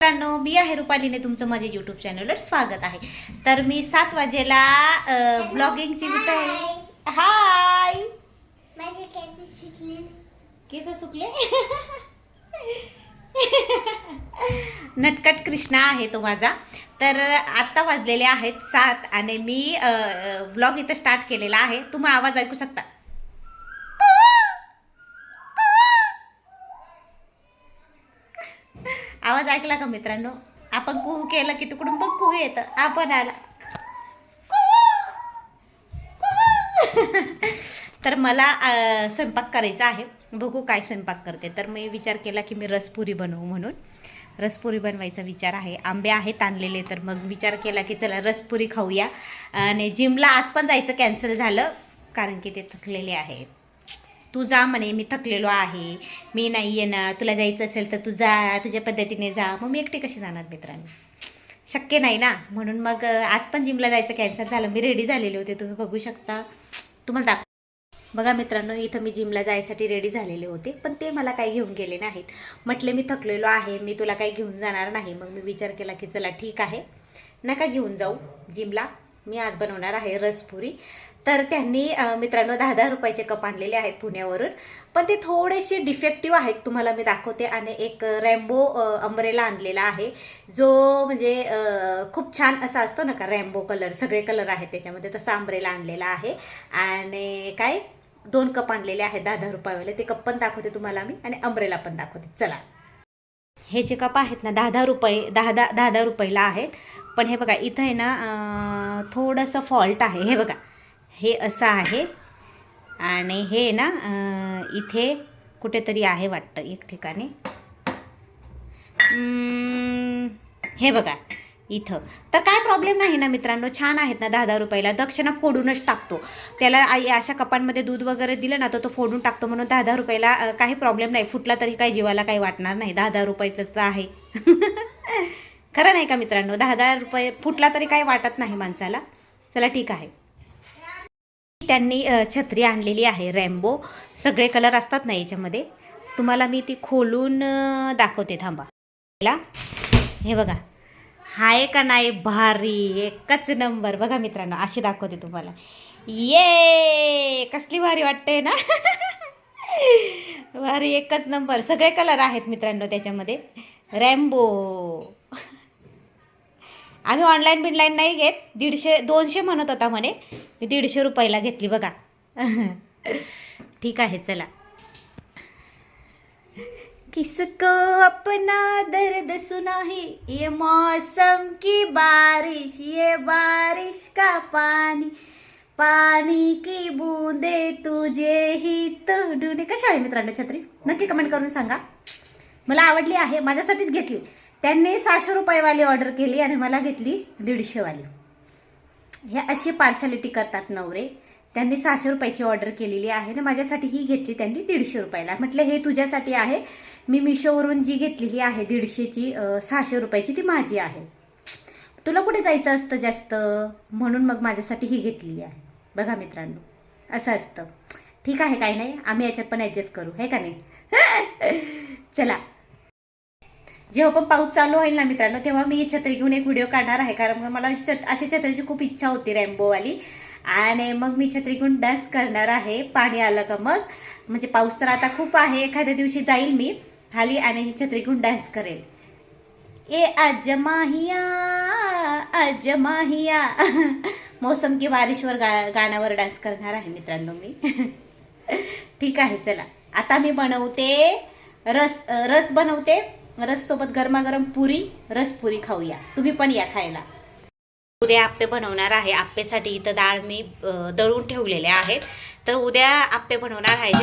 मित्रांनो मी आहे रुपालीने तुमचं माझ्या युट्यूब चॅनलवर स्वागत आहे. तर मी सात वाजेला ब्लॉगिंगची तयारी हाय माझे केस शिकले केस सुकले? नटकट कृष्णा आहे तो माझा. तर आता वाजलेले आहेत सात आणि मी ब्लॉग इथं स्टार्ट केलेला आहे. तुम्ही आवाज ऐकू शकता. आवाज ऐकला का मित्रांनो? आपण कुहू केलं की तिकडून पण कुहू येतं. आपण आला. तर मला स्वयंपाक करायचा आहे. बघू काय स्वयंपाक करते. तर मी विचार केला की मी रसपुरी बनवू म्हणून. रसपुरी बनवायचा विचार आहे. आंबे आहेत आणलेले तर मग विचार केला की चला रसपुरी खाऊया. आणि जिमला आज पण जायचं कॅन्सल झालं कारण की ते थकलेले आहेत. तू जा म्हणे मी थकलेलो आहे. मी नाही येणार. तुला जायचं असेल तर तू जा तुझ्या पद्धतीने जा. मग मी एकटी कशी जाणार मित्रांनो? शक्य नाही ना? म्हणून मग आज पण जिमला जायचं कॅन्सल झालं. मी रेडी झालेले होते. तुम्ही बघू शकता. तुम्हाला दाख बघा मित्रांनो इथं मी जिमला जायसाठी रेडी झालेले होते. पण ते मला काही घेऊन गेले नाहीत. म्हटले मी थकलेलो आहे. मी तुला काही घेऊन जाणार नाही. मग मी विचार केला की चला ठीक आहे. नका घेऊन जाऊ जिमला मी आज बनवणार आहे रसपुरी. तर त्यांनी मित्रांनो दहा दहा रुपयाचे कप आणलेले आहेत पुण्यावरून. पण ते थोडेसे डिफेक्टिव्ह आहेत तुम्हाला मी दाखवते. आणि एक रॅम्बो अंबरेला आणलेला आहे. जो म्हणजे खूप छान असा असतो ना का रॅम्बो कलर सगळे कलर आहेत त्याच्यामध्ये तसा अंबरेला आणलेला आहे. आणि काय दोन कप आणलेले आहेत दहा दहा रुपयावाले. ते कप पण दाखवते तुम्हाला मी आणि अंब्रेला पण दाखवते. चला. हे जे कप आहेत ना दहा दहा रुपये दहा दहा दहा दहा रुपयाला आहेत. पण हे बघा इथं आहे ना थोडंसं फॉल्ट आहे. हे बघा. हे असं आहे. आणि हे ना इथे कुठेतरी आहे वाटतं एक ठिकाणी. हे बघा इथं. तर काय प्रॉब्लेम नाही ना मित्रांनो? छान आहेत ना दहा दहा रुपयाला. दक्षिणा फोडूनच टाकतो. त्याला आई अशा कपांमध्ये दूध वगैरे दिलं ना तर तो फोडून टाकतो म्हणून दहा दहा रुपयाला काही प्रॉब्लेम नाही. फुटला तरी काही जीवाला काही वाटणार नाही. दहा दहा रुपयाचं तर आहे. खरं नाही का मित्रांनो? दहा दहा रुपये फुटला तरी काही वाटत नाही माणसाला. चला ठीक आहे. त्यांनी छत्री आणलेली आहे रॅम्बो. सगळे कलर असतात ना याच्यामध्ये. तुम्हाला मी ती खोलून दाखवते थांबा. हे बघा. हाय का नाही? भारी. एकच नंबर. बघा मित्रांनो अशी दाखवते तुम्हाला. ये! कसली भारी वाटते ना? भारी एकच नंबर. सगळे कलर आहेत मित्रांनो त्याच्यामध्ये. रॅम्बो. आम्ही ऑनलाईन बिनलाईन नाही घेत. दीडशे दोनशे म्हणत होता म्हणे. मी दीडशे रुपयाला घेतली बघा. ठीक आहे चला. किसको अपना दर्द सुना है ये मौसम की बारिश ये बारिश का पाणी पाणी की बूंदे तुझे ही तो कशा आहे मित्रांनो छत्री? नक्की कमेंट करून सांगा. मला आवडली आहे माझ्यासाठीच घेतली. त्यांनी सहाशे रुपयेवाली ऑर्डर केली आणि मला घेतली दीडशेवाली. हे अशी पार्शालिटी करतात नवरे. त्यांनी सहाशे रुपयाची ऑर्डर केलेली आहे ना माझ्यासाठी ही घेतली त्यांनी दीडशे रुपयाला. म्हटलं हे तुझ्यासाठी आहे. मी मिशोवरून जी घेतलेली आहे दीडशेची. सहाशे रुपयाची ती माझी आहे. तुला कुठे जायचं असतं जास्त? म्हणून मग माझ्यासाठी ही घेतलेली आहे. बघा मित्रांनो असं असतं. ठीक आहे काय नाही. आम्ही याच्यात पण ॲडजस्ट करू. हे का नाही? चला. जेव्हा पण पाऊस चालू होईल ना मित्रांनो तेव्हा मी ही छत्री घेऊन एक व्हिडिओ काढणार आहे. कारण मग मला अशा अशी छत्रीची खूप इच्छा होती रॅम्बोवाली आणि मग मी छत्री घेऊन डान्स करणार आहे. पाणी आलं का मग? म्हणजे पाऊस तर आता खूप आहे. एखाद्या दिवशी जाईल मी खाली आणि ही छत्री घेऊन डान्स करेल. ए अजमाहिया अजमाहिया मौसम की बारिशवर गा गाण्यावर डान्स करणार आहे मित्रांनो मी. ठीक आहे चला. आता मी बनवते रस रस बनवते. रस सोबत गरमागरम पुरी रसपुरी खाऊया. तुम्ही पण या खायला. उद्या आप्पे बनवणार आहे. आप्पेसाठी इथं डाळ मी दळून ठेवलेले आहेत. तर उद्या आप्पे बनवणार आहे.